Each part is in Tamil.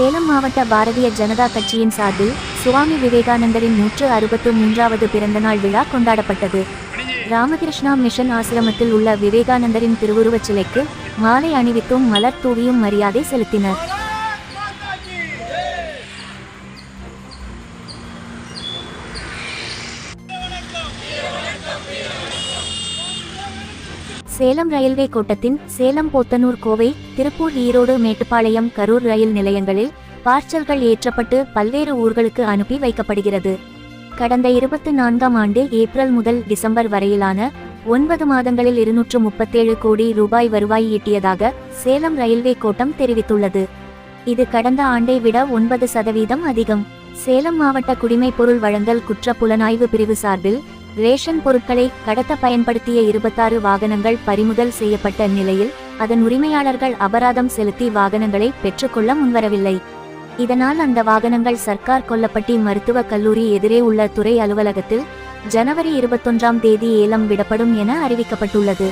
சேலம் மாவட்ட பாரதிய ஜனதா கட்சியின் சார்பில் சுவாமி விவேகானந்தரின் நூற்று அறுபத்து மூன்றாவது பிறந்தநாள் விழா கொண்டாடப்பட்டது. ராமகிருஷ்ணா மிஷன் ஆசிரமத்தில் உள்ள விவேகானந்தரின் திருவுருவச் சிலைக்கு மாலை அணிவித்தும் மலர் தூவியும் மரியாதை செலுத்தினர். சேலம் ரயில்வே கோட்டத்தின் சேலம் போத்தனூர் கோவை திருப்பூர் ஈரோடு மேட்டுப்பாளையம் கரூர் ரயில் நிலையங்களில் பார்சல்கள் ஏற்றப்பட்டு பல்வேறு ஊர்களுக்கு அனுப்பி வைக்கப்படுகிறது. கடந்த இருபத்தி நான்காம் ஆண்டு ஏப்ரல் முதல் டிசம்பர் வரையிலான ஒன்பது மாதங்களில் இருநூற்று முப்பத்தேழு கோடி ரூபாய் வருவாய் ஈட்டியதாக சேலம் ரயில்வே கோட்டம் தெரிவித்துள்ளது. இது கடந்த ஆண்டை விட ஒன்பது சதவீதம் அதிகம். சேலம் மாவட்ட குடிமைப் பொருள் வழங்கல் குற்ற புலனாய்வு பிரிவு சார்பில் ரேஷன் பொருட்களை கடத்த பயன்படுத்திய இருபத்தாறு வாகனங்கள் பறிமுதல் செய்யப்பட்ட நிலையில் அதன் உரிமையாளர்கள் அபராதம் செலுத்தி வாகனங்களை பெற்றுக்கொள்ள முன்வரவில்லை. இதனால் அந்த வாகனங்கள் சர்க்கார் கொல்லப்பட்டி மருத்துவக் கல்லூரி எதிரே உள்ள துறை அலுவலகத்தில் ஜனவரி இருபத்தொன்றாம் தேதி ஏலம் விடப்படும் என அறிவிக்கப்பட்டுள்ளது.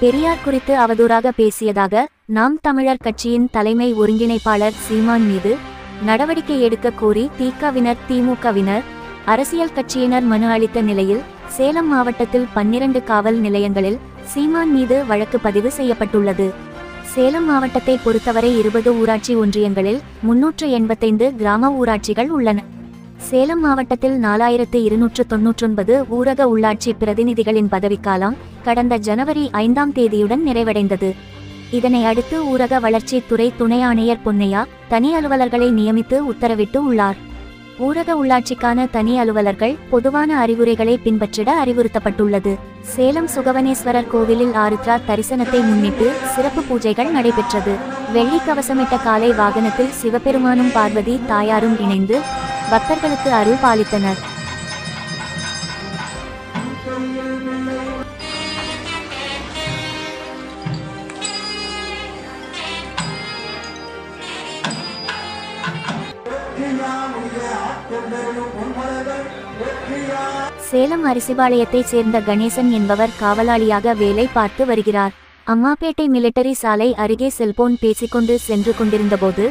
பெரியார் குறித்து அவதூறாக பேசியதாக நாம் தமிழர் கட்சியின் தலைமை ஒருங்கிணைப்பாளர் சீமான் மீது நடவடிக்கை எடுக்க கோரி திகவினர் திமுகவினர் அரசியல் கட்சியினர் மனு அளித்த நிலையில் சேலம் மாவட்டத்தில் பன்னிரண்டு காவல் நிலையங்களில் சீமான் மீது வழக்கு பதிவு செய்யப்பட்டுள்ளது. சேலம் மாவட்டத்தை பொறுத்தவரை இருபது ஊராட்சி ஒன்றியங்களில் முன்னூற்று எண்பத்தைந்து கிராம ஊராட்சிகள் உள்ளன. சேலம் மாவட்டத்தில் நாலாயிரத்து இருநூற்று தொன்னூற்றொன்பது ஊரக உள்ளாட்சி பிரதிநிதிகளின் பதவிக்காலம் கடந்த ஜனவரி ஐந்தாம் தேதியுடன் நிறைவடைந்தது. இதனை அடுத்து ஊரக வளர்ச்சித்துறை துணை ஆணையர் பொன்னையா தனி அலுவலர்களை நியமித்து உத்தரவிட்டு உள்ளார். ஊரக உள்ளாட்சிக்கான தனி அலுவலர்கள் பொதுவான அறிவுரைகளை பின்பற்றிட அறிவுறுத்தப்பட்டுள்ளது. சேலம் சுகவனேஸ்வரர் கோவிலில் ஆருத்ரா தரிசனத்தை முன்னிட்டு சிறப்பு பூஜைகள் நடைபெற்றது. வெள்ளி கவசமிட்ட காலை வாகனத்தில் சிவபெருமானும் பார்வதி தாயாரும் இணைந்து பக்தர்களுக்கு அருள் பாலித்தனர். சேலம் அரிசிபாளையத்தைச் சேர்ந்த கணேசன் என்பவர் காவலாளியாக வேலை பார்த்து வருகிறார். அம்மாப்பேட்டை மிலிட்டரி சாலை அருகே செல்போன் பேசிக்கொண்டு சென்று கொண்டிருந்தபோது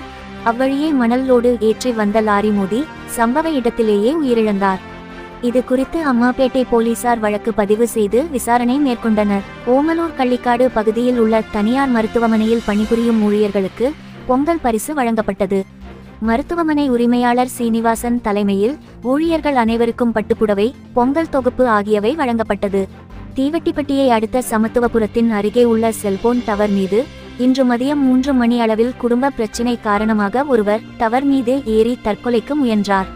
அவ்வழியே மணல் லோடு ஏற்றி வந்த லாரி மோதி சம்பவ இடத்திலேயே உயிரிழந்தார். இது குறித்து அம்மாப்பேட்டை போலீசார் வழக்கு பதிவு செய்து விசாரணை மேற்கொண்டனர். ஓமலூர் கள்ளிக்காடு பகுதியில் உள்ள தனியார் மருத்துவமனையில் பணிபுரியும் ஊழியர்களுக்கு பொங்கல் பரிசு வழங்கப்பட்டது. மருத்துவமனை உரிமையாளர் சீனிவாசன் தலைமையில் ஊழியர்கள் அனைவருக்கும் பட்டுப்புடவை பொங்கல் தொகுப்பு ஆகியவை வழங்கப்பட்டது. தீவட்டிப்பட்டியை அடுத்த சமத்துவபுரத்தின் அருகே உள்ள செல்போன் டவர் மீது இன்று மதியம் மூன்று மணி அளவில் குடும்ப பிரச்சினை காரணமாக ஒருவர் டவர் மீது ஏறி தற்கொலைக்கு முயன்றார்.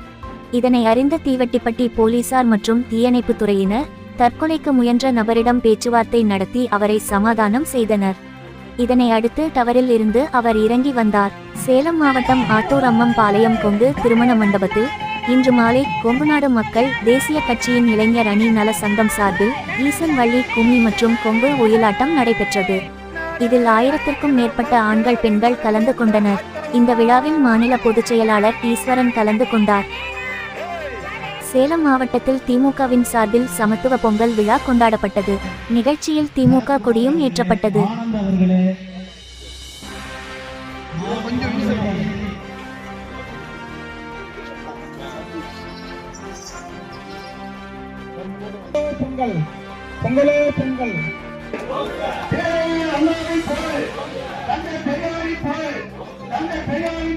இதனை அறிந்த தீவட்டிப்பட்டி போலீசார் மற்றும் தீயணைப்புத் துறையினர் தற்கொலைக்கு முயன்ற நபரிடம் பேச்சுவார்த்தை நடத்தி அவரை சமாதானம் செய்தனர். இதனை அடுத்து டவரில் இருந்து அவர் இறங்கி வந்தார். சேலம் மாவட்டம் ஆத்தூர் அம்மம் பாளையம் கொங்கு திருமண மண்டபத்தில் இன்று மாலை கொங்குநாடு மக்கள் தேசிய கட்சியின் இளைஞர் அணி நல சங்கம் சார்பில் ஈசன் வள்ளி கும்மி மற்றும் கொங்கு ஒயிலாட்டம் நடைபெற்றது. இதில் ஆயிரத்திற்கும் மேற்பட்ட ஆண்கள் பெண்கள் கலந்து கொண்டனர். இந்த விழாவில் மாநில பொதுச் செயலாளர் ஈஸ்வரன் கலந்து கொண்டார். சேலம் மாவட்டத்தில் திமுகவின் சார்பில் சமத்துவ பொங்கல் விழா கொண்டாடப்பட்டது. நிகழ்ச்சியில் திமுக கொடியும் ஏற்றப்பட்டது. பொங்கல். பொங்கலே பொங்கல். தந்தை பெரியாரி போல் தந்தை பெரியாரி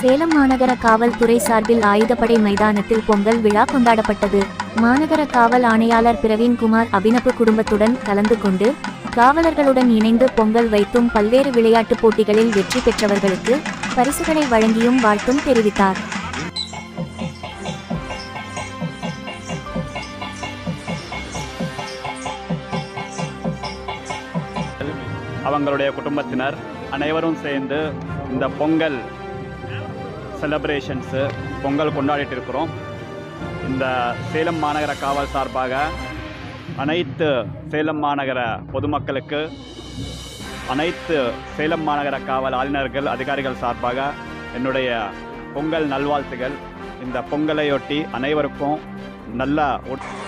சேலம் மாநகர காவல்துறை சார்பில் ஆயுதப்படை மைதானத்தில் பொங்கல் விழா கொண்டாடப்பட்டது. மாநகர காவல் ஆணையாளர் பிரவீன்குமார் அபினப்பு குடும்பத்துடன் கலந்து கொண்டு காவலர்களுடன் இணைந்து பொங்கல் வைத்தும் பல்வேறு விளையாட்டுப் போட்டிகளில் வெற்றி பெற்றவர்களுக்கு பரிசுகளை வழங்கியும் வாழ்த்தும் தெரிவித்தார். அவங்களுடைய குடும்பத்தினர் அனைவரும் சேர்ந்து இந்த பொங்கல் செலப்ரேஷன்ஸு பொங்கல் கொண்டாடிட்டு இருக்கிறோம் இந்த சேலம் மாநகர காவல் சார்பாக அனைத்து சேலம் மாநகர பொதுமக்களுக்கு அனைத்து சேலம் மாநகர காவல் ஆளுநர்கள் அதிகாரிகள் சார்பாக என்னுடைய பொங்கல் நல்வாழ்த்துகள். இந்த பொங்கலையொட்டி அனைவருக்கும் நல்ல ஒட்-